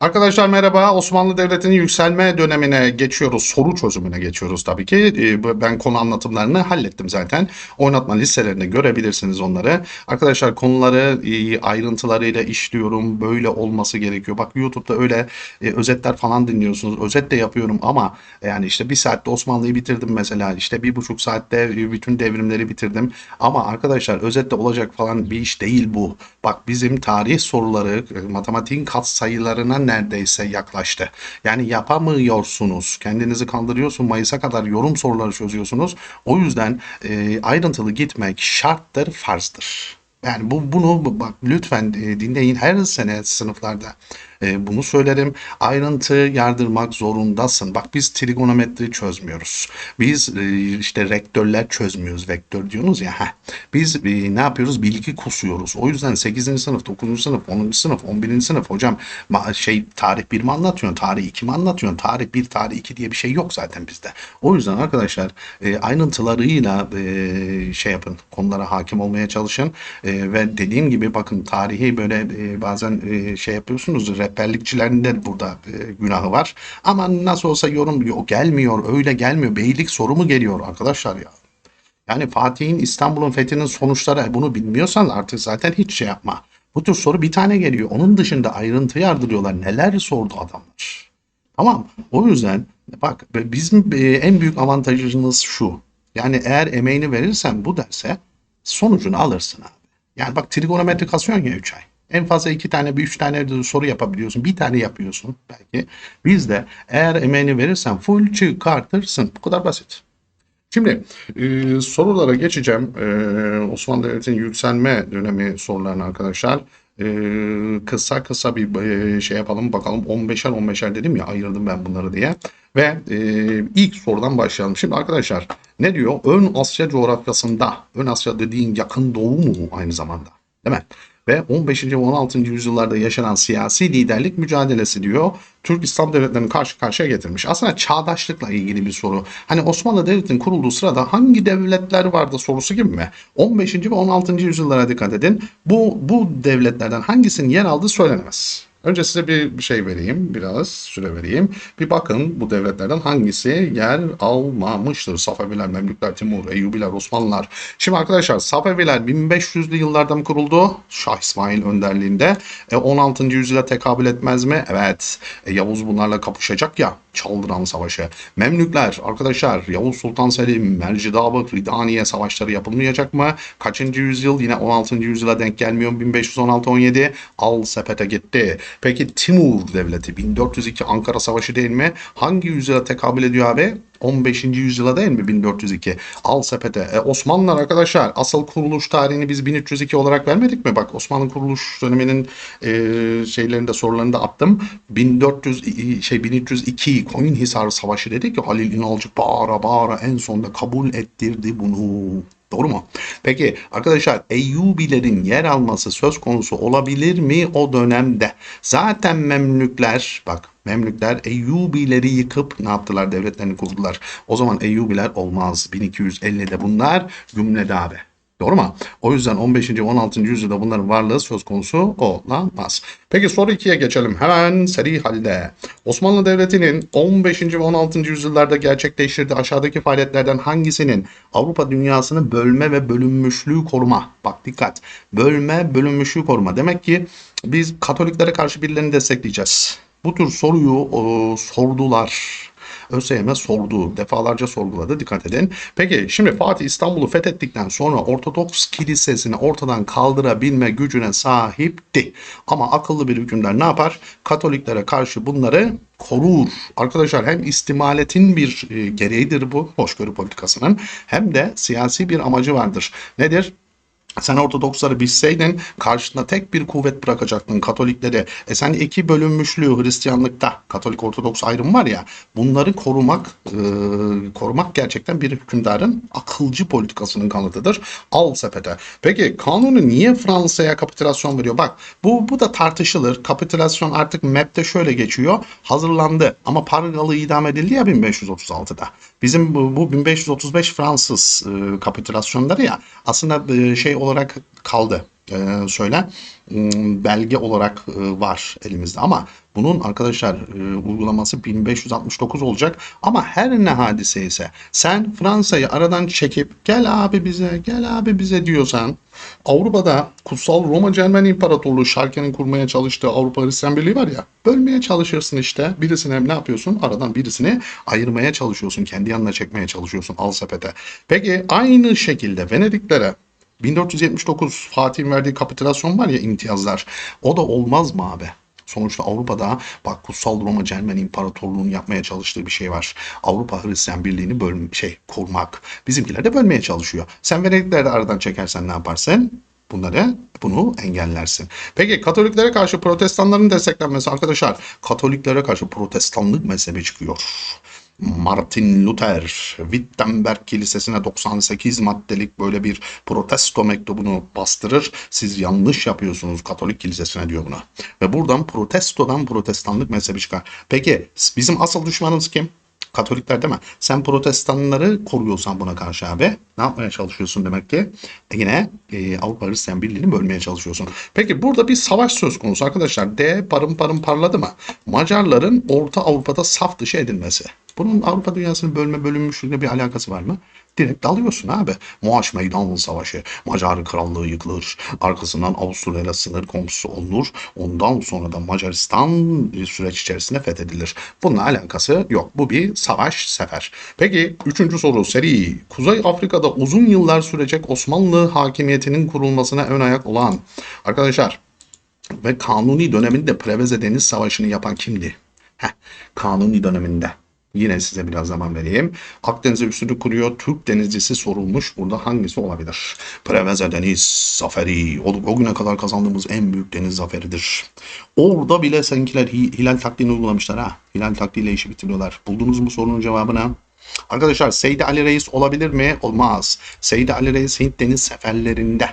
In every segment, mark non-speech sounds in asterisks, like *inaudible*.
Arkadaşlar merhaba. Osmanlı Devleti'nin yükselme dönemine geçiyoruz. Soru çözümüne geçiyoruz tabii ki. Ee, Ben konu anlatımlarını hallettim zaten. Oynatma listelerinde görebilirsiniz onları. Arkadaşlar konuları e, ayrıntılarıyla işliyorum. Böyle olması gerekiyor. Bak YouTube'da öyle e, özetler falan dinliyorsunuz. Özet de yapıyorum ama yani işte bir saatte Osmanlı'yı bitirdim mesela. İşte bir buçuk saatte e, bütün devrimleri bitirdim. Ama arkadaşlar özette olacak falan bir iş değil bu. Bak bizim tarih soruları matematiğin katsayılarına neredeyse yaklaştı. Yani yapamıyorsunuz. Kendinizi kandırıyorsun. Mayıs'a kadar yorum soruları çözüyorsunuz. O yüzden e, ayrıntılı gitmek şarttır, farzdır. Yani bu bunu bu- bak lütfen e, dinleyin her sene sınıflarda e, bunu söylerim. Ayrıntı yardırmak zorundasın. Bak biz trigonometri çözmüyoruz. Biz e, işte rektörler çözmüyoruz. Vektör diyorsunuz ya. heh. Biz e, ne yapıyoruz? Bilgi kusuyoruz. O yüzden 8. sınıf, 9. sınıf, 10. sınıf, 11. sınıf hocam şey tarih 1 mi anlatıyorsun? Tarih 2 mi anlatıyorsun? Tarih 1, tarih 2 diye bir şey yok zaten bizde. O yüzden arkadaşlar e, ayrıntılarıyla e, şey yapın. Konulara hakim olmaya çalışın. E, ve dediğim gibi bakın tarihi böyle e, bazen e, şey yapıyorsunuz. Rehberlikçilerin de burada e, günahı var. Ama nasıl olsa yorum yok gelmiyor. Öyle gelmiyor. Beylik soru mu geliyor arkadaşlar ya? Yani Fatih'in İstanbul'un fethinin sonuçları bunu bilmiyorsan artık zaten hiç şey yapma. Bu tür soru bir tane geliyor. Onun dışında ayrıntı yardırıyorlar. Neler sordu adamlar. Tamam. O yüzden bak bizim e, en büyük avantajımız şu. Yani eğer emeğini verirsen bu derse sonucunu alırsın abi. Yani bak trigonometri kasıyorsun ya 3 ay. En fazla iki tane bir üç tane soru yapabiliyorsun. Bir tane yapıyorsun belki. Biz de eğer emeğini verirsen full çıkartırsın. Bu kadar basit. Şimdi e, sorulara geçeceğim. E, Osmanlı Devleti'nin yükselme dönemi sorularını arkadaşlar. E, kısa kısa bir e, şey yapalım bakalım. 15'er 15'er dedim ya ayırdım ben bunları diye. Ve e, ilk sorudan başlayalım. Şimdi arkadaşlar ne diyor? Ön Asya coğrafyasında, Ön Asya dediğin yakın doğu mu aynı zamanda? Değil mi? Ve 15. ve 16. yüzyıllarda yaşanan siyasi liderlik mücadelesi diyor. Türk İslam devletlerini karşı karşıya getirmiş. Aslında çağdaşlıkla ilgili bir soru. Hani Osmanlı Devleti'nin kurulduğu sırada hangi devletler vardı sorusu gibi mi? 15. ve 16. yüzyıllara dikkat edin. Bu, bu devletlerden hangisinin yer aldığı söylenemez. Önce size bir şey vereyim, biraz süre vereyim. Bir bakın bu devletlerden hangisi yer almamıştır? Safeviler, Memlükler, Timur, Eyyubiler, Osmanlılar. Şimdi arkadaşlar Safeviler 1500'lü yıllarda mı kuruldu? Şah İsmail önderliğinde. E, 16. yüzyıla tekabül etmez mi? Evet. E, Yavuz bunlarla kapışacak ya. Çaldıran Savaşı. Memlükler arkadaşlar Yavuz Sultan Selim, Mercidabık, Ridaniye savaşları yapılmayacak mı? Kaçıncı yüzyıl? Yine 16. yüzyıla denk gelmiyor. 1516-17 al sepete gitti. Peki Timur Devleti 1402 Ankara Savaşı değil mi? Hangi yüzyıla tekabül ediyor abi? 15. yüzyıla değil mi 1402? Al sepete. E, Osmanlılar arkadaşlar asıl kuruluş tarihini biz 1302 olarak vermedik mi? Bak Osmanlı kuruluş döneminin e, şeylerinde sorularını da attım. 1400 i- şey 1302 Koyunhisar Savaşı dedik ki Halil İnalcık bağıra bağıra en sonunda kabul ettirdi bunu. Doğru mu? Peki arkadaşlar Eyyubilerin yer alması söz konusu olabilir mi o dönemde? Zaten Memlükler bak Memlükler Eyyubileri yıkıp ne yaptılar? Devletlerini kurdular. O zaman Eyyubiler olmaz. 1250'de bunlar Gümlede. Doğru mu? O yüzden 15. ve 16. yüzyılda bunların varlığı söz konusu olamaz. Peki soru 2'ye geçelim. Hemen seri halde. Osmanlı Devleti'nin 15. ve 16. yüzyıllarda gerçekleştirdiği aşağıdaki faaliyetlerden hangisinin Avrupa dünyasını bölme ve bölünmüşlüğü koruma? Bak dikkat. Bölme, bölünmüşlüğü koruma. Demek ki biz Katoliklere karşı birilerini destekleyeceğiz. Bu tür soruyu o, sordular. ÖSYM sordu. Defalarca sorguladı. Dikkat edin. Peki şimdi Fatih İstanbul'u fethettikten sonra Ortodoks kilisesini ortadan kaldırabilme gücüne sahipti. Ama akıllı bir hükümdar ne yapar? Katoliklere karşı bunları korur. Arkadaşlar hem istimaletin bir e, gereğidir bu hoşgörü politikasının hem de siyasi bir amacı vardır. Nedir? Sen Ortodoksları bilseydin karşında tek bir kuvvet bırakacaktın Katolikleri. E sen iki bölünmüşlüğü Hristiyanlıkta Katolik Ortodoks ayrım var ya bunları korumak e, korumak gerçekten bir hükümdarın akılcı politikasının kanıtıdır. Al sepete. Peki kanunu niye Fransa'ya kapitülasyon veriyor? Bak bu, bu da tartışılır. Kapitülasyon artık map'te şöyle geçiyor. Hazırlandı ama Pargalı idam edildi ya 1536'da. Bizim bu, bu 1535 Fransız e, kapitülasyonları ya aslında e, şey olarak kaldı. e, söyle m, belge olarak e, var elimizde ama bunun arkadaşlar e, uygulaması 1569 olacak ama her ne hadise ise sen Fransa'yı aradan çekip gel abi bize gel abi bize diyorsan Avrupa'da Kutsal Roma Cermen İmparatorluğu Şarken'in kurmaya çalıştığı Avrupa Hristiyan Birliği var ya bölmeye çalışırsın işte birisine ne yapıyorsun aradan birisini ayırmaya çalışıyorsun kendi yanına çekmeye çalışıyorsun al sepete. Peki aynı şekilde Venediklere 1479 Fatih'in verdiği kapitülasyon var ya imtiyazlar. O da olmaz mı abi? Sonuçta Avrupa'da bak Kutsal Roma Cermen İmparatorluğu'nun yapmaya çalıştığı bir şey var. Avrupa Hristiyan Birliği'ni böl şey kurmak. Bizimkiler de bölmeye çalışıyor. Sen Venedikleri aradan çekersen ne yaparsın? Bunları bunu engellersin. Peki Katoliklere karşı Protestanların desteklenmesi arkadaşlar Katoliklere karşı Protestanlık mezhebi çıkıyor. Martin Luther Wittenberg Kilisesi'ne 98 maddelik böyle bir protesto mektubunu bastırır. Siz yanlış yapıyorsunuz Katolik Kilisesi'ne diyor buna. Ve buradan protestodan protestanlık mezhebi çıkar. Peki bizim asıl düşmanımız kim? Katolikler mi? Sen protestanları koruyorsan buna karşı abi ne yapmaya çalışıyorsun demek ki? E yine e, Avrupa Hristiyan Birliği'ni bölmeye çalışıyorsun. Peki burada bir savaş söz konusu arkadaşlar. D parım parım parladı mı? Macarların Orta Avrupa'da saf dışı edilmesi. Bunun Avrupa dünyasını bölme bölünmüşlüğüne bir alakası var mı? Direkt dalıyorsun abi. Muaş Meydan Savaşı. Macar Krallığı yıkılır. Arkasından Avusturya sınır komşusu olunur. Ondan sonra da Macaristan süreç içerisinde fethedilir. Bununla alakası yok. Bu bir savaş sefer. Peki üçüncü soru seri. Kuzey Afrika'da uzun yıllar sürecek Osmanlı hakimiyetinin kurulmasına ön ayak olan arkadaşlar ve kanuni döneminde Preveze Deniz Savaşı'nı yapan kimdi? Heh, kanuni döneminde. Yine size biraz zaman vereyim. Akdeniz'e üstünü kuruyor. Türk denizcisi sorulmuş. Burada hangisi olabilir? Preveze Deniz Zaferi. O, o güne kadar kazandığımız en büyük deniz zaferidir. Orada bile seninkiler hi- hilal taktiğini uygulamışlar ha. Hilal taktiğiyle işi bitiriyorlar. Buldunuz mu sorunun cevabını? Arkadaşlar Seydi Ali Reis olabilir mi? Olmaz. Seydi Ali Reis Hint deniz seferlerinde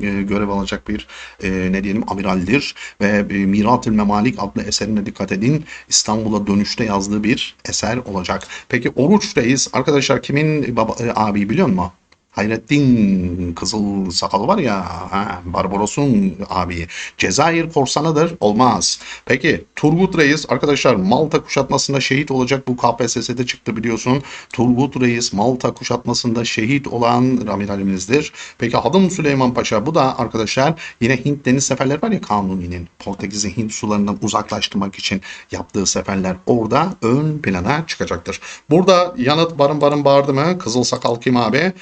görev alacak bir e, ne diyelim amiraldir ve e, Miratül Memalik adlı eserine dikkat edin. İstanbul'a dönüşte yazdığı bir eser olacak. Peki Oruç Reis arkadaşlar kimin baba, e, abi biliyor musun? Hayrettin Kızıl Sakal var ya ha, Barbaros'un abi Cezayir korsanıdır olmaz. Peki Turgut Reis arkadaşlar Malta kuşatmasında şehit olacak bu KPSS'de çıktı biliyorsun. Turgut Reis Malta kuşatmasında şehit olan amiralimizdir. Peki Hadım Süleyman Paşa bu da arkadaşlar yine Hint deniz seferleri var ya Kanuni'nin Portekiz'in Hint sularından uzaklaştırmak için yaptığı seferler orada ön plana çıkacaktır. Burada yanıt barın barın bağırdı mı? Kızıl Sakal kim abi?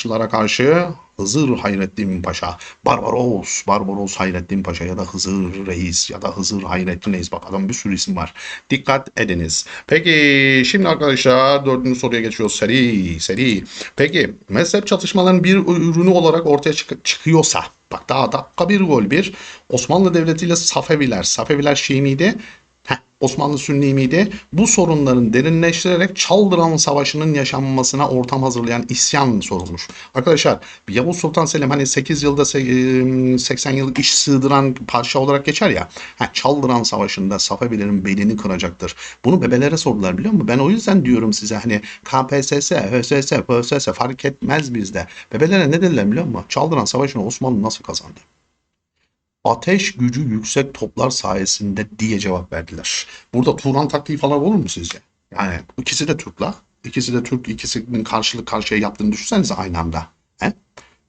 Haçlılara karşı Hızır Hayrettin Paşa, Barbaros, Barbaros Hayrettin Paşa ya da Hızır Reis ya da Hızır Hayrettin Reis. Bak adam bir sürü isim var. Dikkat ediniz. Peki şimdi arkadaşlar dördüncü soruya geçiyoruz. Seri, seri. Peki mezhep çatışmaların bir ürünü olarak ortaya çık- çıkıyorsa Bak daha dakika bir gol bir. Osmanlı Devleti ile Safeviler. Safeviler Şii miydi? Heh, Osmanlı Sünni miydi? Bu sorunların derinleştirerek Çaldıran Savaşı'nın yaşanmasına ortam hazırlayan isyan sorulmuş. Arkadaşlar Yavuz Sultan Selim hani 8 yılda se- e, 80 yıllık iş sığdıran padişah olarak geçer ya. Heh, Çaldıran Savaşı'nda Safevilerin belini kıracaktır. Bunu bebelere sordular biliyor musun? Ben o yüzden diyorum size hani KPSS, ÖSS, ÖSS fark etmez bizde. Bebelere ne dediler biliyor musun? Çaldıran Savaşı'nı Osmanlı nasıl kazandı? Ateş gücü yüksek toplar sayesinde diye cevap verdiler. Burada Turan taktiği falan olur mu sizce? Yani ikisi de Türkler. İkisi de Türk, ikisinin karşılık karşıya yaptığını düşünsenize aynı anda. He?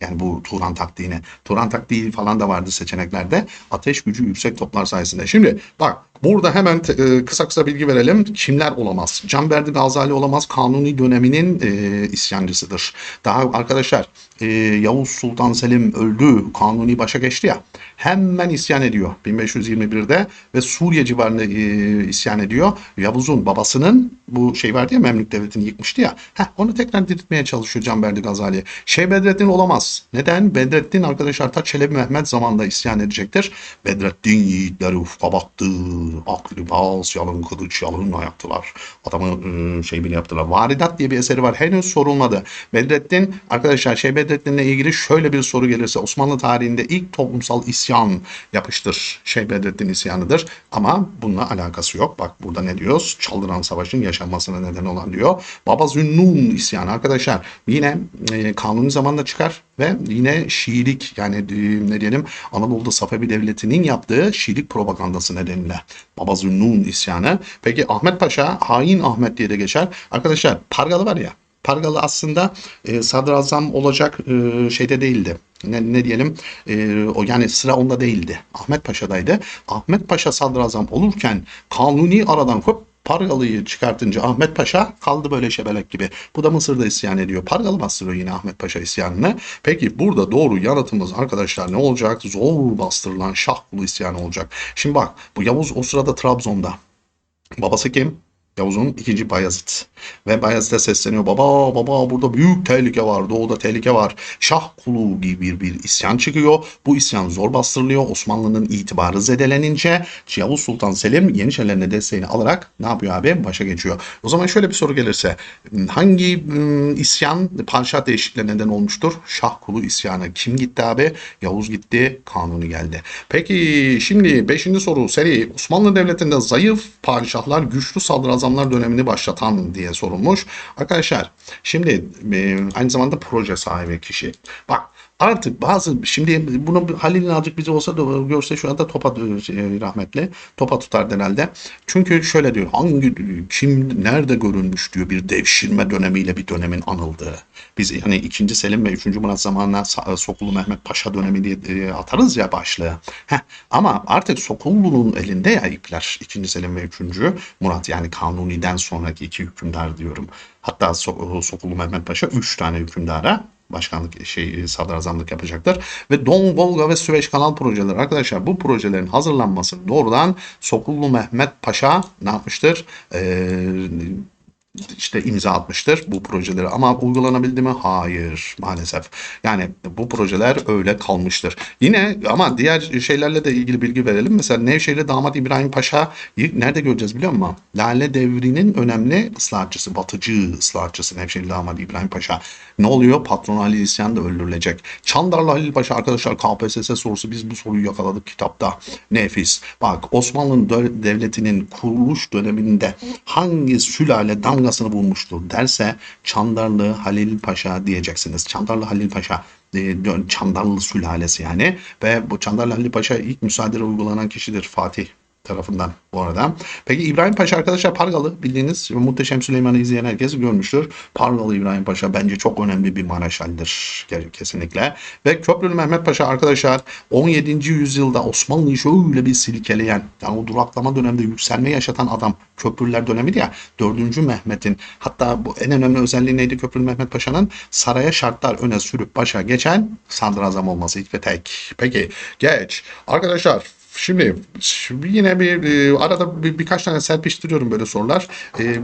Yani bu Turan taktiğini. Turan taktiği falan da vardı seçeneklerde. Ateş gücü yüksek toplar sayesinde. Şimdi bak burada hemen e, kısa kısa bilgi verelim. Kimler olamaz? Canberdi Gazali olamaz. Kanuni döneminin e, isyancısıdır. Daha arkadaşlar e, Yavuz Sultan Selim öldü. Kanuni başa geçti ya. Hemen isyan ediyor 1521'de ve Suriye civarında e, isyan ediyor. Yavuz'un babasının bu şey vardı ya Memlük Devleti'ni yıkmıştı ya. Heh, onu tekrar diriltmeye çalışıyor Canberdi Gazali. Şey Bedrettin olamaz. Neden? Bedrettin arkadaşlar ta Çelebi Mehmet zamanında isyan edecektir. Bedrettin yiğitleri ufka baktı. Aklı baz, yalın kılıç, yalın ayaktılar. Adamı e, şey bile yaptılar. Varidat diye bir eseri var. Henüz sorulmadı. Bedrettin arkadaşlar şey Bedrettin'le ilgili şöyle bir soru gelirse Osmanlı tarihinde ilk toplumsal isyan yapıştır. Şey Bedrettin isyanıdır. Ama bununla alakası yok. Bak burada ne diyoruz? Çaldıran Savaşı'nın yaşanmasına neden olan diyor. Baba Zünnun isyanı arkadaşlar. Yine e, kanuni zamanda çıkar ve yine Şiilik yani ne diyelim Anadolu'da Safevi Devleti'nin yaptığı Şiilik propagandası nedeniyle Baba Zünnun isyanı. Peki Ahmet Paşa hain Ahmet diye de geçer. Arkadaşlar Pargalı var ya Pargalı aslında e, sadrazam olacak e, şeyde değildi. Ne, ne diyelim e, o yani sıra onda değildi. Ahmet Paşa'daydı. Ahmet Paşa sadrazam olurken kanuni aradan hop Pargalı'yı çıkartınca Ahmet Paşa kaldı böyle şebelek gibi. Bu da Mısır'da isyan ediyor. Pargalı bastırıyor yine Ahmet Paşa isyanını. Peki burada doğru yanıtımız arkadaşlar ne olacak? Zor bastırılan Şahkulu isyanı olacak. Şimdi bak bu Yavuz o sırada Trabzon'da. Babası kim? Yavuz'un ikinci Bayezid. Ve Bayezid'e sesleniyor. Baba baba burada büyük tehlike var. Doğuda tehlike var. Şah kulu gibi bir, bir isyan çıkıyor. Bu isyan zor bastırılıyor. Osmanlı'nın itibarı zedelenince Yavuz Sultan Selim Yeniçerilerine desteğini alarak ne yapıyor abi? Başa geçiyor. O zaman şöyle bir soru gelirse hangi ım, isyan padişah değişikliğine neden olmuştur? Şah kulu isyanı. Kim gitti abi? Yavuz gitti. Kanuni geldi. Peki şimdi 5. soru seri Osmanlı Devleti'nde zayıf padişahlar güçlü sadrazamlar dönemini başlatan diye sorulmuş. Arkadaşlar şimdi e, aynı zamanda proje sahibi kişi. Bak Artık bazı şimdi bunu Halil'in azıcık bize olsa da görse şu anda topa şey, rahmetli topa tutar herhalde. Çünkü şöyle diyor hangi kim nerede görülmüş diyor bir devşirme dönemiyle bir dönemin anıldığı. Biz yani 2. Selim ve 3. Murat zamanına Sa- Sokulu Mehmet Paşa dönemi diye e, atarız ya başlığı. Heh, ama artık Sokullu'nun elinde ya ipler 2. Selim ve 3. Murat yani Kanuni'den sonraki iki hükümdar diyorum. Hatta So- Sokulu Mehmet Paşa 3 tane hükümdara başkanlık şey sadrazamlık yapacaktır. Ve Don Volga ve Süveyş Kanal projeleri arkadaşlar bu projelerin hazırlanması doğrudan Sokullu Mehmet Paşa ne yapmıştır? Ee, işte imza atmıştır bu projeleri ama uygulanabildi mi? Hayır maalesef. Yani bu projeler öyle kalmıştır. Yine ama diğer şeylerle de ilgili bilgi verelim. Mesela Nevşehir'de damat İbrahim Paşa'yı nerede göreceğiz biliyor musun? Lale devrinin önemli ıslahatçısı, batıcı ıslahatçısı Nevşehir damat İbrahim Paşa. Ne oluyor? Patron Ali İsyan da öldürülecek. Çandarlı Halil Paşa arkadaşlar KPSS sorusu biz bu soruyu yakaladık kitapta. Nefis. Bak Osmanlı Devleti'nin kuruluş döneminde hangi sülale damgasını bulmuştur derse Çandarlı Halil Paşa diyeceksiniz. Çandarlı Halil Paşa e, Çandarlı sülalesi yani ve bu Çandarlı Halil Paşa ilk müsaade uygulanan kişidir Fatih tarafından bu arada. Peki İbrahim Paşa arkadaşlar Pargalı bildiğiniz Muhteşem Süleyman'ı izleyen herkes görmüştür. Pargalı İbrahim Paşa bence çok önemli bir Maraşal'dir ke- kesinlikle. Ve Köprülü Mehmet Paşa arkadaşlar 17. yüzyılda Osmanlı'yı şöyle bir silkeleyen yani o duraklama döneminde yükselme yaşatan adam Köprülüler dönemiydi ya 4. Mehmet'in hatta bu en önemli özelliği neydi Köprülü Mehmet Paşa'nın saraya şartlar öne sürüp başa geçen sadrazam olması ilk ve tek. Peki geç. Arkadaşlar Şimdi, şimdi yine bir e, arada bir, birkaç tane serpiştiriyorum böyle sorular. E,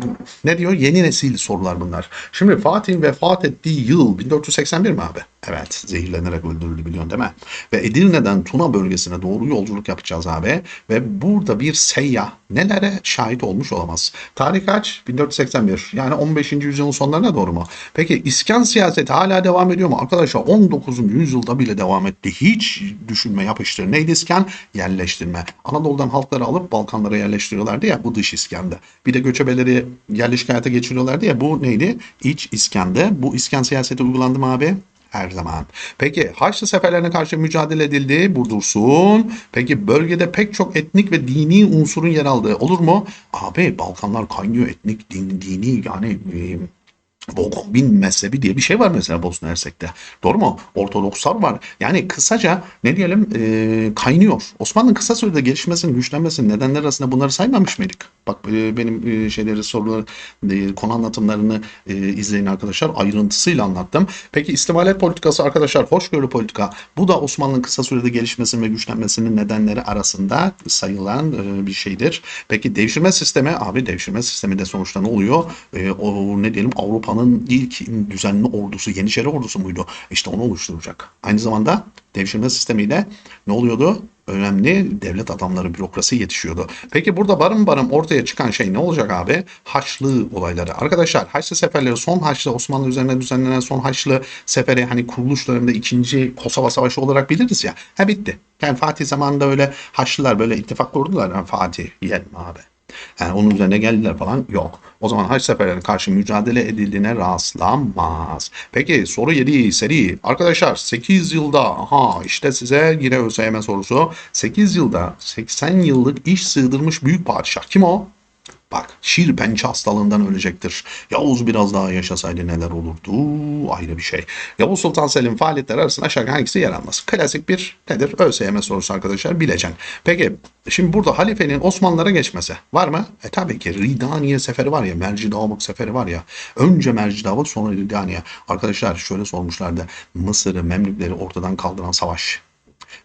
ne diyor? Yeni nesil sorular bunlar. Şimdi Fatih'in vefat ettiği yıl 1481 mi abi? Evet, zehirlenerek öldürüldü biliyorsun değil mi? Ve Edirne'den Tuna bölgesine doğru yolculuk yapacağız abi. Ve burada bir seyyah nelere şahit olmuş olamaz. Tarih kaç? 1481. Yani 15. yüzyılın sonlarına doğru mu? Peki iskan siyaseti hala devam ediyor mu? Arkadaşlar 19. yüzyılda bile devam etti. Hiç düşünme yapıştır. Neydi iskan? Yerleştirme. Anadolu'dan halkları alıp Balkanlara yerleştiriyorlardı ya bu dış iskandı. Bir de göçebeleri yerleşik hayata geçiriyorlardı ya bu neydi? İç iskandı. Bu iskan siyaseti uygulandı mı abi? Her zaman. Peki Haçlı seferlerine karşı mücadele edildi. Bu dursun. Peki bölgede pek çok etnik ve dini unsurun yer aldığı olur mu? Abi Balkanlar kaynıyor etnik, dini, dini yani e, Bogombin mezhebi diye bir şey var mesela Bosna Hersek'te. Doğru mu? Ortodokslar var. Yani kısaca ne diyelim e, kaynıyor. Osmanlı'nın kısa sürede gelişmesinin, güçlenmesinin nedenleri arasında bunları saymamış mıydık? Bak e, benim e, şeyleri, soruları, e, konu anlatımlarını e, izleyin arkadaşlar. Ayrıntısıyla anlattım. Peki istimalet politikası arkadaşlar hoşgörü politika. Bu da Osmanlı'nın kısa sürede gelişmesinin ve güçlenmesinin nedenleri arasında sayılan e, bir şeydir. Peki devşirme sistemi abi devşirme sistemi de sonuçta ne oluyor? E, o ne diyelim Avrupa'nın ilk düzenli ordusu Yeniçeri ordusu muydu? İşte onu oluşturacak. Aynı zamanda devşirme sistemiyle ne oluyordu? Önemli devlet adamları, bürokrasi yetişiyordu. Peki burada barım barım ortaya çıkan şey ne olacak abi? Haçlı olayları. Arkadaşlar Haçlı seferleri son Haçlı Osmanlı üzerine düzenlenen son Haçlı seferi hani kuruluş döneminde ikinci Kosova Savaşı olarak biliriz ya. Ha bitti. Yani Fatih zamanında öyle Haçlılar böyle ittifak kurdular. Ha, Fatih yiyelim abi. Yani onun üzerine geldiler falan yok. O zaman haç seferlerine karşı mücadele edildiğine rastlanmaz. Peki soru 7 seri. Arkadaşlar 8 yılda ha işte size yine ÖSYM sorusu. 8 yılda 80 yıllık iş sığdırmış büyük padişah. Kim o? Bak şiir pençe hastalığından ölecektir. Yavuz biraz daha yaşasaydı neler olurdu ayrı bir şey. Yavuz Sultan Selim faaliyetler arasında aşağı hangisi yer almaz? Klasik bir nedir? ÖSYM sorusu arkadaşlar bileceksin. Peki şimdi burada halifenin Osmanlılara geçmesi var mı? E tabii ki Ridaniye seferi var ya Mercidavuk seferi var ya. Önce Mercidavuk sonra Ridaniye. Arkadaşlar şöyle sormuşlardı. Mısır'ı Memlükleri ortadan kaldıran savaş.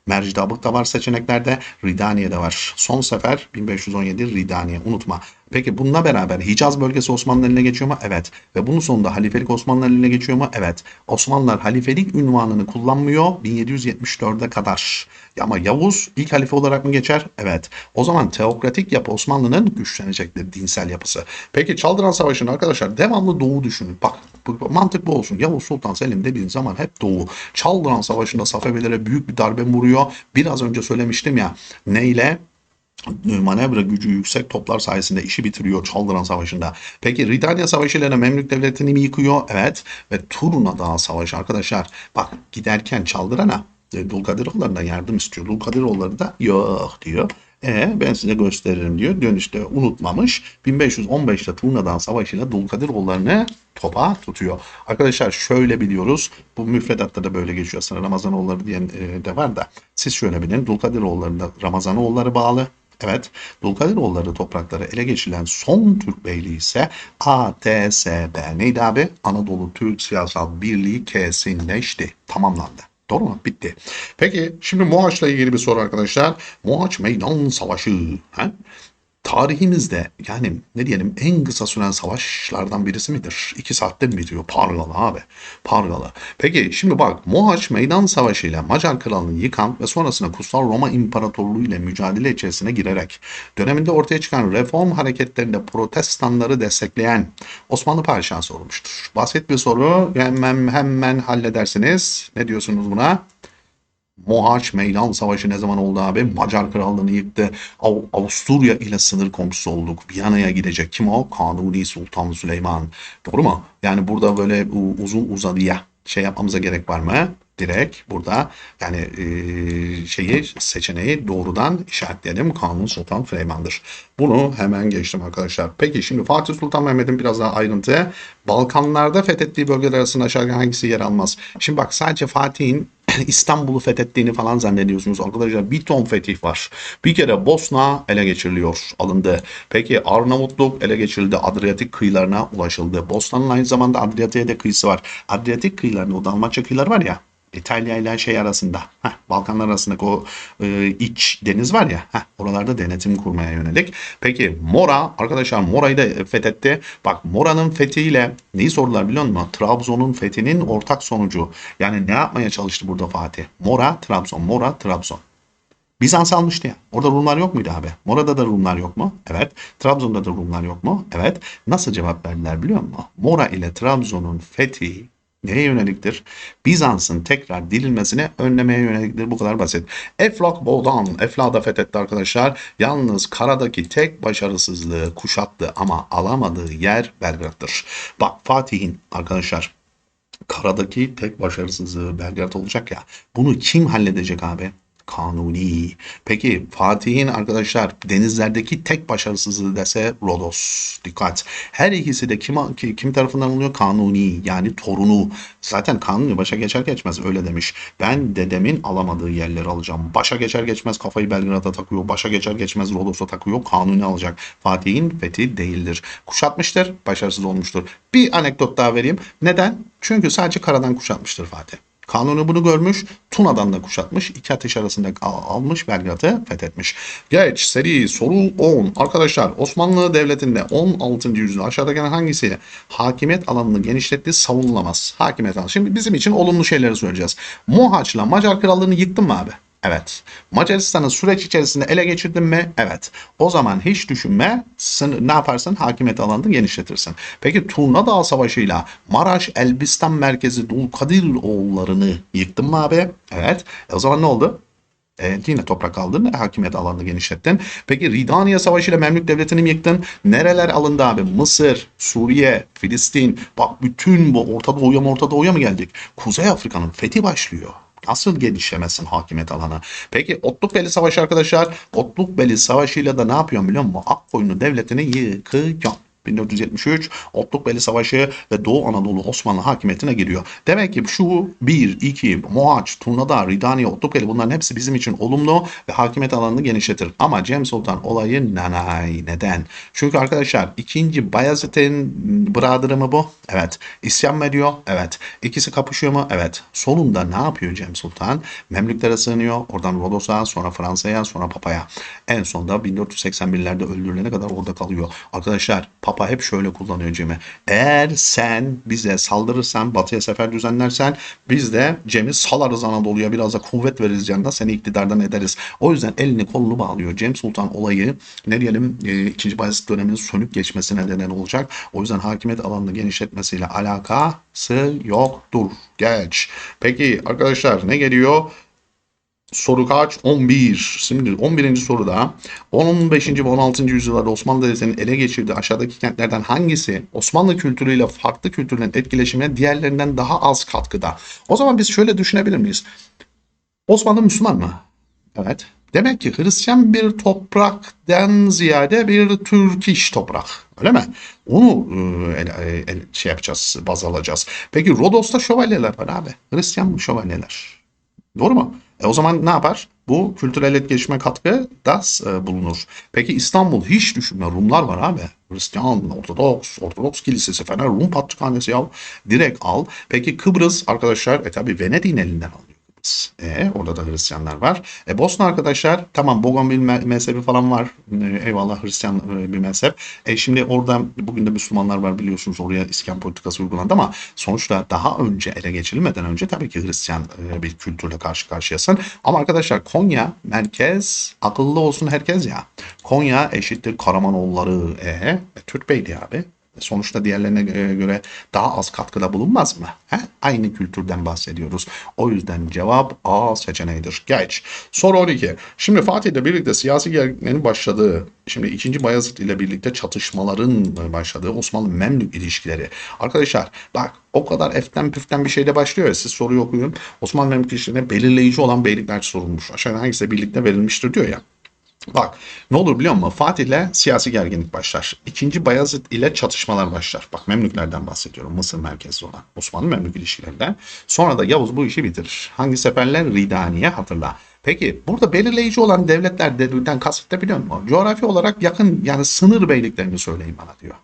Mercidabık da var seçeneklerde. Ridaniye de var. Son sefer 1517 Ridaniye. Unutma. Peki bununla beraber Hicaz bölgesi Osmanlı eline geçiyor mu? Evet. Ve bunun sonunda halifelik Osmanlı eline geçiyor mu? Evet. Osmanlılar halifelik ünvanını kullanmıyor 1774'e kadar. Ama Yavuz ilk halife olarak mı geçer? Evet. O zaman teokratik yapı Osmanlı'nın güçlenecektir dinsel yapısı. Peki Çaldıran Savaşı'nı arkadaşlar devamlı doğu düşünün. Bak mantık bu olsun. Yavuz Sultan Selim dediğin zaman hep doğu. Çaldıran Savaşı'nda Safevilere büyük bir darbe vuruyor. Biraz önce söylemiştim ya. Neyle? Manevra gücü yüksek toplar sayesinde işi bitiriyor Çaldıran Savaşı'nda. Peki Ridaniye Savaşı ile Memlük Devleti'ni mi yıkıyor? Evet. Ve Turna Dağı Savaşı arkadaşlar. Bak giderken Çaldıran'a e, Dulkadiroğullarından yardım istiyor. Dulkadiroğulları da yok diyor. E ben size gösteririm diyor. Dönüşte unutmamış. 1515'te Turna'dan savaşıyla Dulkadiroğullarını topa tutuyor. Arkadaşlar şöyle biliyoruz. Bu müfredatta da böyle geçiyor. Aslında Ramazanoğulları diyen e, de var da. Siz şöyle bilin. Dulkadiroğullarında Ramazanoğulları bağlı. Evet, Dulkadiroğulları toprakları ele geçirilen son Türk beyliği ise ATSB. Neydi abi? Anadolu Türk Siyasal Birliği kesinleşti. Tamamlandı. Doğru mu? Bitti. Peki şimdi Mohaç'la ilgili bir soru arkadaşlar. Mohaç Meydan Savaşı. Ha? Tarihimizde yani ne diyelim en kısa süren savaşlardan birisi midir? İki saatte mi bitiyor? Pargalı abi. Pargalı. Peki şimdi bak Mohaç Meydan Savaşı ile Macar Krallığını yıkan ve sonrasında Kutsal Roma İmparatorluğu ile mücadele içerisine girerek döneminde ortaya çıkan reform hareketlerinde protestanları destekleyen Osmanlı Padişahı olmuştur. Basit bir soru hemen hemen halledersiniz. Ne diyorsunuz buna? Mohaç Meydan Savaşı ne zaman oldu abi? Macar Krallığını yıktı. Av- Avusturya ile sınır komşusu olduk. Viyana'ya gidecek. Kim o? Kanuni Sultan Süleyman. Doğru mu? Yani burada böyle uzun uzadıya şey yapmamıza gerek var mı? Direkt burada yani e, şeyi seçeneği doğrudan işaretleyelim. Kanuni Sultan Süleyman'dır. Bunu hemen geçtim arkadaşlar. Peki şimdi Fatih Sultan Mehmet'in biraz daha ayrıntı. Balkanlarda fethettiği bölgeler arasında aşağıda hangisi yer almaz? Şimdi bak sadece Fatih'in *laughs* İstanbul'u fethettiğini falan zannediyorsunuz arkadaşlar. Bir ton fetih var. Bir kere Bosna ele geçiriliyor, alındı. Peki Arnavutluk ele geçirildi, Adriyatik kıyılarına ulaşıldı. Bosna'nın aynı zamanda Adriyatik'e de kıyısı var. Adriyatik kıyılarında o Dalmaçya kıyıları var ya. İtalya ile şey arasında, heh, Balkanlar arasındaki o e, iç deniz var ya, heh, oralarda denetim kurmaya yönelik. Peki Mora, arkadaşlar Mora'yı da fethetti. Bak Mora'nın fethiyle neyi sordular biliyor musun? Trabzon'un fethinin ortak sonucu. Yani ne yapmaya çalıştı burada Fatih? Mora, Trabzon, Mora, Trabzon. Bizans almıştı ya. Orada Rumlar yok muydu abi? Mora'da da Rumlar yok mu? Evet. Trabzon'da da Rumlar yok mu? Evet. Nasıl cevap verdiler biliyor musun? Mora ile Trabzon'un fethi neye yöneliktir? Bizans'ın tekrar dirilmesini önlemeye yöneliktir. Bu kadar basit. Eflak Boğdan, Eflak'ı da fethetti arkadaşlar. Yalnız karadaki tek başarısızlığı kuşattı ama alamadığı yer Belgrad'dır. Bak Fatih'in arkadaşlar karadaki tek başarısızlığı Belgrad olacak ya. Bunu kim halledecek abi? Kanuni. Peki Fatih'in arkadaşlar denizlerdeki tek başarısızlığı dese Rodos. Dikkat. Her ikisi de kim, ki- kim tarafından oluyor? Kanuni yani torunu. Zaten Kanuni başa geçer geçmez öyle demiş. Ben dedemin alamadığı yerleri alacağım. Başa geçer geçmez kafayı Belgrad'a takıyor. Başa geçer geçmez Rodos'a takıyor. Kanuni alacak. Fatih'in fethi değildir. Kuşatmıştır. Başarısız olmuştur. Bir anekdot daha vereyim. Neden? Çünkü sadece karadan kuşatmıştır Fatih. Kanuni bunu görmüş, Tuna'dan da kuşatmış, iki ateş arasında al- almış, Belgrad'ı fethetmiş. Geç, seri, soru 10. Arkadaşlar Osmanlı Devleti'nde 16. yüzyılda aşağıdaki hangisi hakimiyet alanını genişletti, savunulamaz. Hakimiyet alanı. Şimdi bizim için olumlu şeyleri söyleyeceğiz. Mohaç'la Macar Krallığını yıktın mı abi? Evet. Macaristan'ı süreç içerisinde ele geçirdin mi? Evet. O zaman hiç düşünme. Ne yaparsın? Hakimiyet alanını genişletirsin. Peki Turna Dağı Savaşı'yla Maraş Elbistan merkezi Dulkadir oğullarını yıktın mı abi? Evet. E o zaman ne oldu? E, yine toprak aldın. Hakimiyet alanını genişlettin. Peki Ridaniye Savaşı ile Memlük Devleti'ni mi yıktın? Nereler alındı abi? Mısır, Suriye, Filistin. Bak bütün bu Orta Doğu'ya Orta Doğu'ya mı geldik? Kuzey Afrika'nın fethi başlıyor. Nasıl genişlemezsin hakimiyet alanı? Peki Otlukbeli Savaşı arkadaşlar. Otlukbeli Savaşı'yla da ne yapıyorsun biliyor musun? Akkoyunlu Devleti'ni yıkıyor. 1473 Otlukbeli Savaşı ve Doğu Anadolu Osmanlı hakimiyetine giriyor. Demek ki şu 1, 2, Mohaç, Turnada, Ridaniye, Otlukbeli bunların hepsi bizim için olumlu ve hakimiyet alanını genişletir. Ama Cem Sultan olayı nanay. Neden? Çünkü arkadaşlar ikinci Bayezid'in bradırı mı bu? Evet. İsyan mı ediyor? Evet. İkisi kapışıyor mu? Evet. Sonunda ne yapıyor Cem Sultan? Memlüklere sığınıyor. Oradan Rodos'a, sonra Fransa'ya, sonra Papa'ya. En sonunda 1481'lerde öldürülene kadar orada kalıyor. Arkadaşlar Papa hep şöyle kullanıyor Cem'i. Eğer sen bize saldırırsan, batıya sefer düzenlersen biz de Cem'i salarız Anadolu'ya biraz da kuvvet veririz yanında seni iktidardan ederiz. O yüzden elini kolunu bağlıyor. Cem Sultan olayı ne diyelim e, 2. Bayezid döneminin sönük geçmesine neden olacak. O yüzden hakimiyet alanını genişletmesiyle alakası yoktur. Geç. Peki arkadaşlar ne geliyor? Soru kaç? 11. Şimdi 11. soruda 15. ve 16. yüzyıllarda Osmanlı Devleti'nin ele geçirdiği aşağıdaki kentlerden hangisi Osmanlı kültürüyle farklı kültürlerin etkileşimine diğerlerinden daha az katkıda? O zaman biz şöyle düşünebilir miyiz? Osmanlı Müslüman mı? Evet. Demek ki Hristiyan bir topraktan ziyade bir Türk iş toprak. Öyle mi? Onu e, el- şey yapacağız, baz alacağız. Peki Rodos'ta şövalyeler var abi. Hristiyan mı şövalyeler? Doğru mu? E o zaman ne yapar? Bu kültürel etkileşime katkı da e, bulunur. Peki İstanbul hiç düşünme. Rumlar var abi. Hristiyan, Ortodoks, Ortodoks Kilisesi falan Rum Patrikhanesi ya. Direkt al. Peki Kıbrıs arkadaşlar e tabi Venedik'in elinden alıyor. E, orada da Hristiyanlar var. E, Bosna arkadaşlar tamam Bougainville me- mezhebi falan var. E, eyvallah Hristiyan e, bir mezhep. E, şimdi orada bugün de Müslümanlar var biliyorsunuz oraya iskan politikası uygulandı ama sonuçta daha önce ele geçirilmeden önce tabii ki Hristiyan e, bir kültürle karşı karşıyasın. Ama arkadaşlar Konya merkez akıllı olsun herkes ya. Konya eşittir Karamanoğulları e, e, Türk Beyliği abi. Sonuçta diğerlerine e, göre daha az katkıda bulunmaz mı? He? Aynı kültürden bahsediyoruz. O yüzden cevap A seçeneğidir. Geç. Soru 12. Şimdi Fatih ile birlikte siyasi gerginliklerin başladığı, şimdi 2. Bayezid ile birlikte çatışmaların başladığı Osmanlı Memlük ilişkileri. Arkadaşlar bak o kadar eften püften bir şeyle başlıyor ya siz soruyu okuyun. Osmanlı Memlük ilişkilerine belirleyici olan beylikler sorulmuş. Aşağıda hangisi birlikte verilmiştir diyor ya. Bak ne olur biliyor musun? Fatih ile siyasi gerginlik başlar. İkinci Bayezid ile çatışmalar başlar. Bak Memlüklerden bahsediyorum. Mısır merkezli olan Osmanlı Memlük ilişkilerinden. Sonra da Yavuz bu işi bitirir. Hangi seferler? Ridaniye hatırla. Peki burada belirleyici olan devletler dediğinden kasıt biliyor musun? Coğrafi olarak yakın yani sınır beyliklerini söyleyin bana diyor.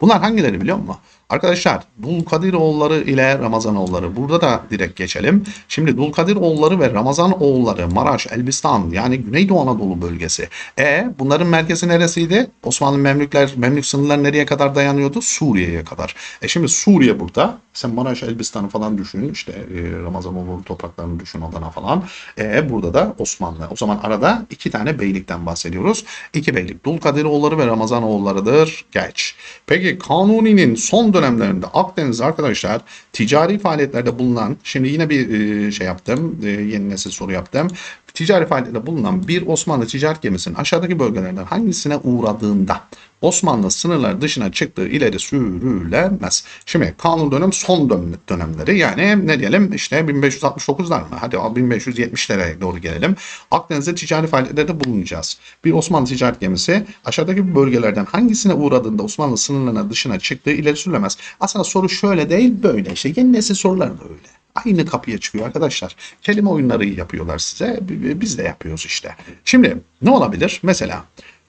Bunlar hangileri biliyor musun? Arkadaşlar Dulkadiroğulları ile Ramazanoğulları burada da direkt geçelim. Şimdi Dulkadiroğulları ve Ramazanoğulları Maraş, Elbistan yani Güneydoğu Anadolu bölgesi. E bunların merkezi neresiydi? Osmanlı Memlükler, Memlük sınırları nereye kadar dayanıyordu? Suriye'ye kadar. E şimdi Suriye burada. Sen Maraş, Elbistan'ı falan düşün. İşte e, Ramazanoğlu topraklarını düşün Adana falan. E burada da Osmanlı. O zaman arada iki tane beylikten bahsediyoruz. İki beylik. Dulkadiroğulları ve Ramazanoğullarıdır. Geç. Peki Kanuni'nin son dönemlerinde Akdeniz arkadaşlar ticari faaliyetlerde bulunan şimdi yine bir e, şey yaptım. e, yeni nesil soru yaptım. Ticari faaliyetlerde bulunan bir Osmanlı ticaret gemisinin aşağıdaki bölgelerden hangisine uğradığında Osmanlı sınırlar dışına çıktığı ileri sürülemez. Şimdi kanun dönem son dönem, dönemleri yani ne diyelim işte 1569'lar mı? Hadi 1570'lere doğru gelelim. Akdeniz'de ticari faaliyetlerde bulunacağız. Bir Osmanlı ticaret gemisi aşağıdaki bölgelerden hangisine uğradığında Osmanlı sınırlarına dışına çıktığı ileri sürülemez. Aslında soru şöyle değil böyle işte yeni nesil sorular da öyle. Aynı kapıya çıkıyor arkadaşlar. Kelime oyunları yapıyorlar size. Biz de yapıyoruz işte. Şimdi ne olabilir? Mesela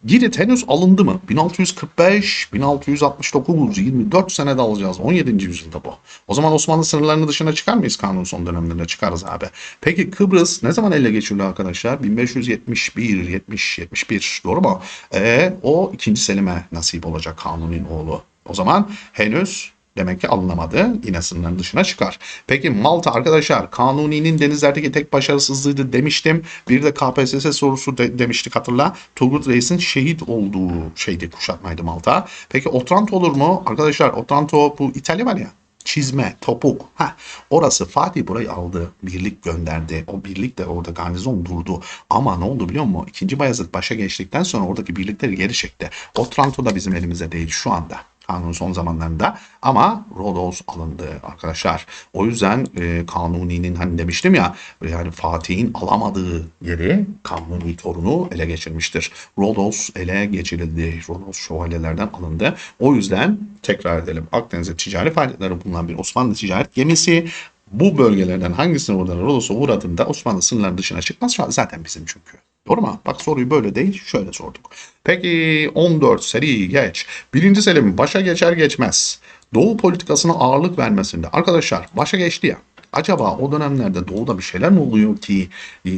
Girit henüz alındı mı? 1645, 1669, 24 senede alacağız. 17. yüzyılda bu. O zaman Osmanlı sınırlarını dışına çıkar mıyız kanun son dönemlerinde? Çıkarız abi. Peki Kıbrıs ne zaman ele geçiriliyor arkadaşlar? 1571, 70, 71 doğru mu? Ee, o ikinci Selim'e nasip olacak kanunun oğlu. O zaman henüz Demek ki alınamadı. Yine sınırların dışına çıkar. Peki Malta arkadaşlar Kanuni'nin denizlerdeki tek başarısızlığıydı demiştim. Bir de KPSS sorusu de, demiştik hatırla. Turgut Reis'in şehit olduğu şeydi kuşatmaydı Malta. Peki Otranto olur mu? Arkadaşlar Otranto bu İtalya var ya. çizme, topuk. Ha, orası Fatih burayı aldı. Birlik gönderdi. O birlik de orada garnizon durdu. Ama ne oldu biliyor musun? İkinci Bayezid başa geçtikten sonra oradaki birlikleri geri çekti. Otranto da bizim elimizde değil şu anda. Kanun son zamanlarında ama Rodos alındı arkadaşlar. O yüzden e, Kanuni'nin hani demiştim ya yani Fatih'in alamadığı yeri Kanuni torunu ele geçirmiştir. Rodos ele geçirildi. Rodos şövalyelerden alındı. O yüzden tekrar edelim. Akdeniz'de ticari faaliyetleri bulunan bir Osmanlı ticaret gemisi bu bölgelerden hangisine uğradığında Rodos'a uğradığında Osmanlı sınırları dışına çıkmaz. Zaten bizim çünkü. Doğru mu? Bak soruyu böyle değil şöyle sorduk. Peki 14 seri geç. Birinci Selim başa geçer geçmez. Doğu politikasına ağırlık vermesinde. Arkadaşlar başa geçti ya. Acaba o dönemlerde doğuda bir şeyler mi oluyor ki e,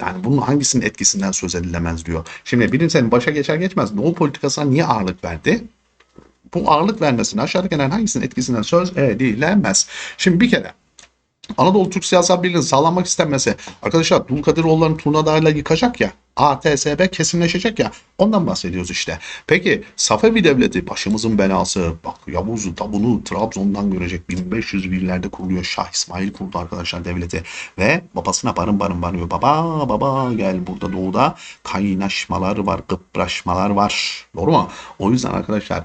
yani bunun hangisinin etkisinden söz edilemez diyor. Şimdi birinci Selim başa geçer geçmez doğu politikasına niye ağırlık verdi? Bu ağırlık vermesine aşağıdakilerin hangisinin etkisinden söz edilemez. Şimdi bir kere Anadolu Türk Siyasal Birliği'nin sağlanmak istenmesi arkadaşlar Dulkadiroğulları'nın turnadayla yıkacak ya. ATSB kesinleşecek ya. Ondan bahsediyoruz işte. Peki Safevi Devleti başımızın belası. Bak Yavuz tabunu Trabzon'dan görecek. 1501'lerde kuruluyor. Şah İsmail kurdu arkadaşlar devleti. Ve babasına barın barın barıyor. Baba baba gel burada doğuda kaynaşmalar var. Kıpraşmalar var. Doğru mu? O yüzden arkadaşlar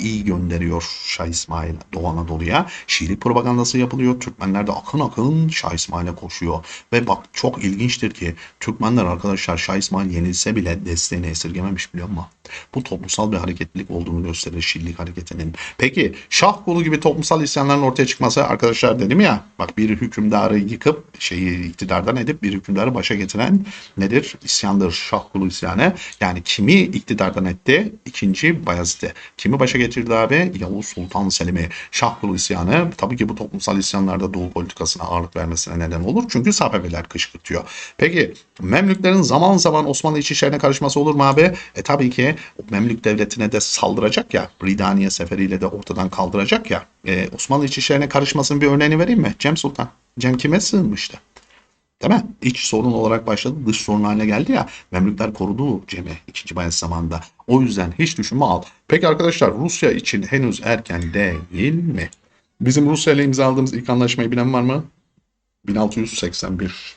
iyi gönderiyor Şah İsmail Doğu Anadolu'ya. Şiilik propagandası yapılıyor. Türkmenler de akın akın Şah İsmail'e koşuyor. Ve bak çok ilginçtir ki Türkmenler arkadaşlar Şah İsmail yenilse bile desteğini esirgememiş biliyor musun? Bu toplumsal bir hareketlilik olduğunu gösterir Şiilik hareketinin. Peki Şah kolu gibi toplumsal isyanların ortaya çıkması arkadaşlar dedim ya bak bir hükümdarı yıkıp şeyi iktidardan edip bir hükümdarı başa getiren nedir? İsyandır Şah kolu isyanı. Yani kimi iktidardan etti? İkinci Bayezid'i. Kimi başa getirdi abi? Yavuz Sultan Selim'i. Şah kolu isyanı tabii ki bu toplumsal isyanlarda Doğu politikasına ağırlık vermesine neden olur. Çünkü Safeviler kışkırtıyor. Peki Memlüklerin zaman zaman Osmanlı iç işlerine karışması olur mu abi? E tabii ki Memlük devletine de saldıracak ya. Ridaniye seferiyle de ortadan kaldıracak ya. E, Osmanlı iç işlerine karışmasının bir örneğini vereyim mi? Cem Sultan. Cem kime sığınmıştı? Değil mi? İç sorun olarak başladı, dış sorun haline geldi ya. Memlükler korudu Cem'i 2. Bayezid zamanında. O yüzden hiç düşünme al. Peki arkadaşlar Rusya için henüz erken değil mi? Bizim Rusya ile imzaladığımız ilk anlaşmayı bilen var mı? 1681.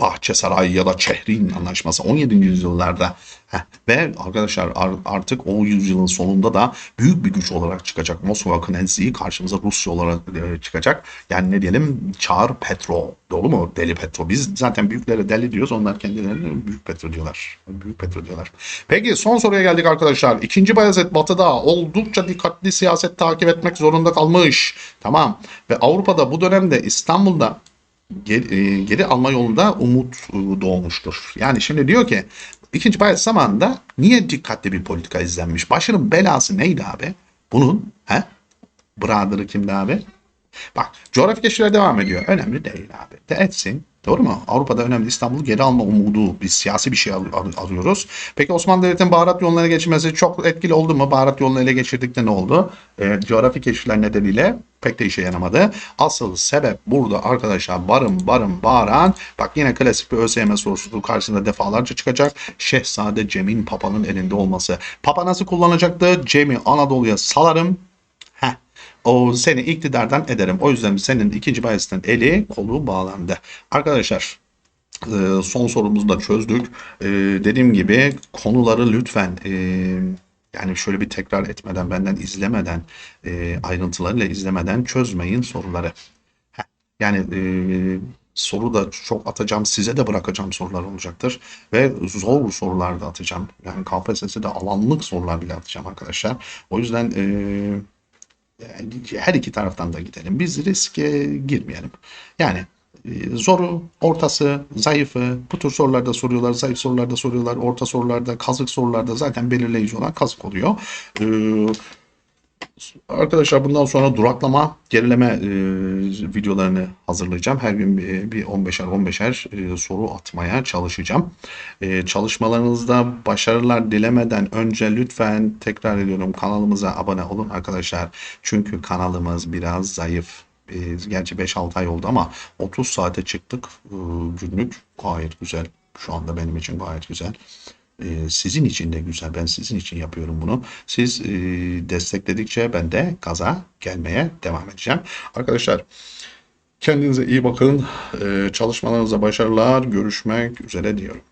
Bahçesaray ya da Çehrin anlaşması 17. yüzyıllarda Heh, ve arkadaşlar ar- artık o yüzyılın sonunda da büyük bir güç olarak çıkacak Moskova Knezliği karşımıza Rusya olarak e, çıkacak. Yani ne diyelim Çar Petro doğru mu? Deli Petro. Biz zaten büyüklere deli diyoruz. Onlar kendilerine büyük Petro diyorlar. Büyük Petro diyorlar. Peki son soruya geldik arkadaşlar. İkinci Bayezid Batı'da oldukça dikkatli siyaset takip etmek zorunda kalmış. Tamam. Ve Avrupa'da bu dönemde İstanbul'da geri, e, geri alma yolunda umut e, doğmuştur. Yani şimdi diyor ki ikinci Bayezid zamanında niye dikkatli bir politika izlenmiş? Başının belası neydi abi? Bunun he? Brother'ı kimdi abi? Bak coğrafi keşifler devam ediyor. Önemli değil abi. De etsin. Doğru mu? Avrupa'da önemli İstanbul'u geri alma umudu. Biz siyasi bir şey al- al- alıyoruz. Peki Osmanlı Devleti'nin baharat yoluna geçmesi çok etkili oldu mu? Baharat yolunu ele geçirdikte ne oldu? Ee, coğrafi keşifler nedeniyle pek de işe yaramadı. Asıl sebep burada arkadaşlar barın barın bağıran bak yine klasik bir ÖSYM sorusu karşısında defalarca çıkacak. Şehzade Cem'in Papa'nın elinde olması. Papa nasıl kullanacaktı? Cem'i Anadolu'ya salarım. O seni iktidardan ederim. O yüzden senin ikinci Bayezid'in eli kolu bağlandı. Arkadaşlar e, son sorumuzu da çözdük. E, dediğim gibi konuları lütfen e, yani şöyle bir tekrar etmeden, benden izlemeden, e, ayrıntılarıyla izlemeden çözmeyin soruları. Yani soru da çok atacağım, size de bırakacağım sorular olacaktır. Ve zor sorular da atacağım. Yani KPSS'de alanlık sorular bile atacağım arkadaşlar. O yüzden e, yani her iki taraftan da gidelim. Biz riske girmeyelim. Yani e, zoru, ortası, zayıfı bu tür sorularda soruyorlar. Zayıf sorularda soruyorlar. Orta sorularda, kazık sorularda zaten belirleyici olan kazık oluyor. Ee, Arkadaşlar bundan sonra duraklama, gerileme e, videolarını hazırlayacağım. Her gün bir, bir 15'er 15'er e, soru atmaya çalışacağım. E, çalışmalarınızda başarılar dilemeden önce lütfen tekrar ediyorum kanalımıza abone olun arkadaşlar. Çünkü kanalımız biraz zayıf. E, gerçi 5-6 ay oldu ama 30 saate çıktık e, günlük. Gayet güzel. Şu anda benim için gayet güzel. E, sizin için de güzel. Ben sizin için yapıyorum bunu. Siz e, destekledikçe ben de gaza gelmeye devam edeceğim. Arkadaşlar kendinize iyi bakın. E, çalışmalarınızda başarılar. Görüşmek üzere diyorum.